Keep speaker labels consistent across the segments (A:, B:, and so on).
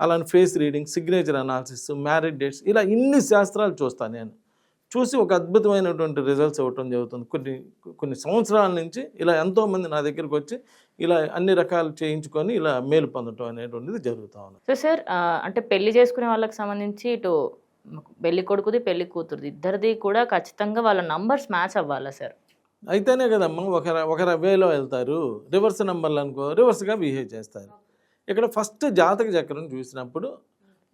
A: అలానే face reading signature analysis marriage dates ఇలా ఇన్ని శాస్త్రాలు చూస్తాను నేను. చూసి ఒక అద్భుతమైనటువంటి రిజల్ట్స్ ఇవ్వటం జరుగుతుంది. కొన్ని కొన్ని సంవత్సరాల నుంచి ఇలా ఎంతోమంది నా దగ్గరికి వచ్చి ఇలా అన్ని రకాలు చేయించుకొని ఇలా మేలు పొందటం అనేటువంటిది జరుగుతూ ఉంది.
B: సో సార్ అంటే పెళ్ళి చేసుకునే వాళ్ళకి సంబంధించి ఇటు పెళ్ళి కొడుకుది పెళ్ళి కూతురుది ఇద్దరిది కూడా ఖచ్చితంగా వాళ్ళ నంబర్స్ మ్యాచ్ అవ్వాలా సార్?
A: అయితేనే కదమ్మా ఒక ఒక వేలో వెళ్తారు రివర్స్ నెంబర్లు అనుకో రివర్స్గా బిహేవ్ చేస్తారు. ఇక్కడ ఫస్ట్ జాతక చక్రం చూసినప్పుడు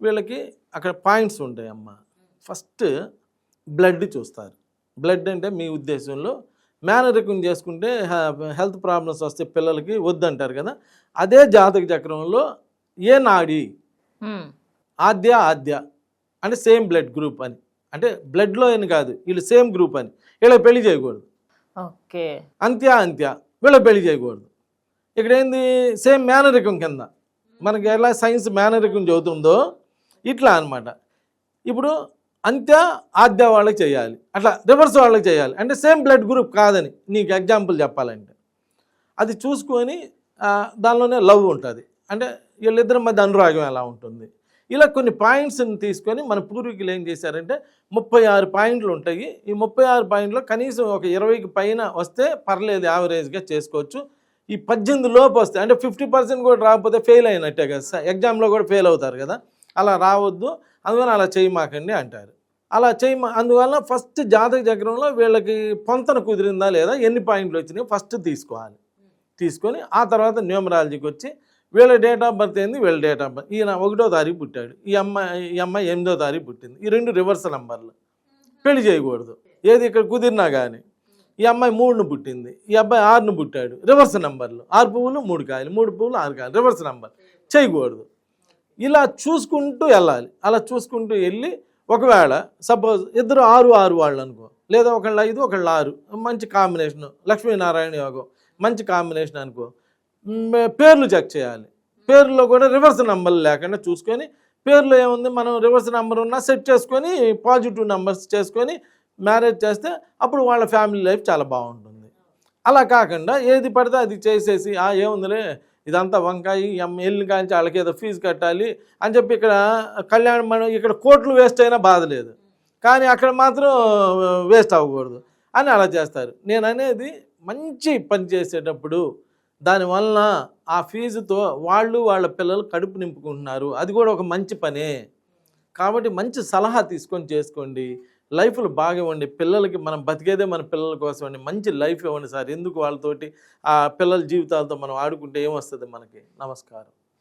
A: వీళ్ళకి అక్కడ పాయింట్స్ ఉంటాయి అమ్మ ఫస్ట్ బ్లడ్ చూస్తారు. బ్లడ్ అంటే మీ ఉద్దేశంలో మేనరికం చేసుకుంటే హెల్త్ ప్రాబ్లమ్స్ వస్తే పిల్లలకి వద్దంటారు కదా. అదే జాతక చక్రంలో ఏ నాడి. ఆద్య ఆద్య అంటే సేమ్ బ్లడ్ గ్రూప్ అని. అంటే బ్లడ్లో అని కాదు వీళ్ళు సేమ్ గ్రూప్ అని. వీళ్ళ పెళ్ళి చేయకూడదు.
B: ఓకే.
A: అంత్య అంత్య వీళ్ళ పెళ్ళి చేయకూడదు. ఇక్కడ ఏంది? సేమ్ మేనరికం కింద. మనకి ఎలా సైన్స్ మేనరికం చదువుతుందో ఇట్లా అనమాట ఇప్పుడు అంత్య ఆద్య వాళ్ళకి చేయాలి. అట్లా రివర్స్ వాళ్ళకి చేయాలి. అంటే సేమ్ బ్లడ్ గ్రూప్ కాదని నీకు ఎగ్జాంపుల్ చెప్పాలంటే. అది చూసుకొని దానిలోనే లవ్ ఉంటుంది. అంటే వీళ్ళిద్దరి మధ్య అనురాగం ఎలా ఉంటుంది? ఇలా కొన్ని పాయింట్స్ని తీసుకొని మన పూర్వీకులు ఏం చేశారంటే ముప్పై ఆరు పాయింట్లు ఉంటాయి. ఈ ముప్పై ఆరు పాయింట్లో కనీసం ఒక ఇరవైకి పైన వస్తే పర్లేదు యావరేజ్గా చేసుకోవచ్చు. ఈ పద్దెనిమిది లోపు వస్తాయి. అంటే ఫిఫ్టీ పర్సెంట్ కూడా రాకపోతే ఫెయిల్ అయినట్టే కదా. సార్ ఎగ్జామ్లో కూడా ఫెయిల్ అవుతారు కదా. అలా రావద్దు. అందువల్ల అలా చేయమాకండి అంటారు. అలా చేయమా అందువల్ల ఫస్ట్ జాతక చక్రంలో వీళ్ళకి పొంతన కుదిరిందా లేదా ఎన్ని పాయింట్లు వచ్చినాయో ఫస్ట్ తీసుకోవాలి. తీసుకొని ఆ తర్వాత న్యూమరాలజీకి వచ్చి వీళ్ళ డేట్ ఆఫ్ బర్త్ ఏంది వీళ్ళ డేట్ ఆఫ్ బర్త్. ఈయన ఒకటో తారీఖు పుట్టాడు. ఈ అమ్మాయి ఈ అమ్మాయి ఎనిమిదో తారీఖు పుట్టింది. ఈ రెండు రివర్స్ నంబర్లు. పెళ్ళి చేయకూడదు. ఏది ఇక్కడ కుదిరినా కానీ ఈ అమ్మాయి మూడును పుట్టింది ఈ అబ్బాయి ఆరును పుట్టాడు. రివర్స్ నెంబర్లు. ఆరు పువ్వులు మూడు కాయలు. మూడు పువ్వులు ఆరు కాయలు. Reverse number. చేయకూడదు. ఇలా చూసుకుంటూ వెళ్ళాలి. అలా చూసుకుంటూ వెళ్ళి ఒకవేళ సపోజ్ ఇద్దరు ఆరు ఆరు వాళ్ళు అనుకో లేదా ఒకళ్ళు ఐదు ఒకళ్ళు ఆరు మంచి కాంబినేషన్. లక్ష్మీనారాయణ యోగం మంచి కాంబినేషన్ అనుకో. పేర్లు చెక్ చేయాలి. పేర్లో కూడా రివర్స్ నెంబర్లు లేకుండా చూసుకొని పేర్లో ఏముంది? మనం రివర్స్ నెంబర్ ఉన్నా సెట్ చేసుకొని పాజిటివ్ నెంబర్స్ చేసుకొని మ్యారేజ్ చేస్తే అప్పుడు వాళ్ళ ఫ్యామిలీ లైఫ్ చాలా బాగుంటుంది. అలా కాకుండా ఏది పడితే అది చేసేసి ఆ ఏముందిలే ఇదంతా వంకాయ ఈ కానీ కాంచి వాళ్ళకి ఏదో ఫీజు కట్టాలి అని చెప్పి ఇక్కడ కళ్యాణ మనం ఇక్కడ కోట్లు వేస్ట్ అయినా బాధ లేదు. కానీ అక్కడ మాత్రం వేస్ట్ అవ్వకూడదు అని అలా చేస్తారు. నేను అనేది మంచి పని చేసేటప్పుడు దానివలన ఆ ఫీజుతో వాళ్ళు వాళ్ళ పిల్లలు కడుపు నింపుకుంటున్నారు. అది కూడా ఒక మంచి పనే. కాబట్టి మంచి సలహా తీసుకొని చేసుకోండి. లైఫ్లు బాగా ఇవ్వండి. పిల్లలకి మనం బతికేదే మన పిల్లల కోసం అండి. మంచి లైఫ్ ఇవ్వండి సార్. ఎందుకు వాళ్ళతోటి ఆ పిల్లల జీవితాలతో మనం ఆడుకుంటే ఏమొస్తుంది మనకి? నమస్కారం.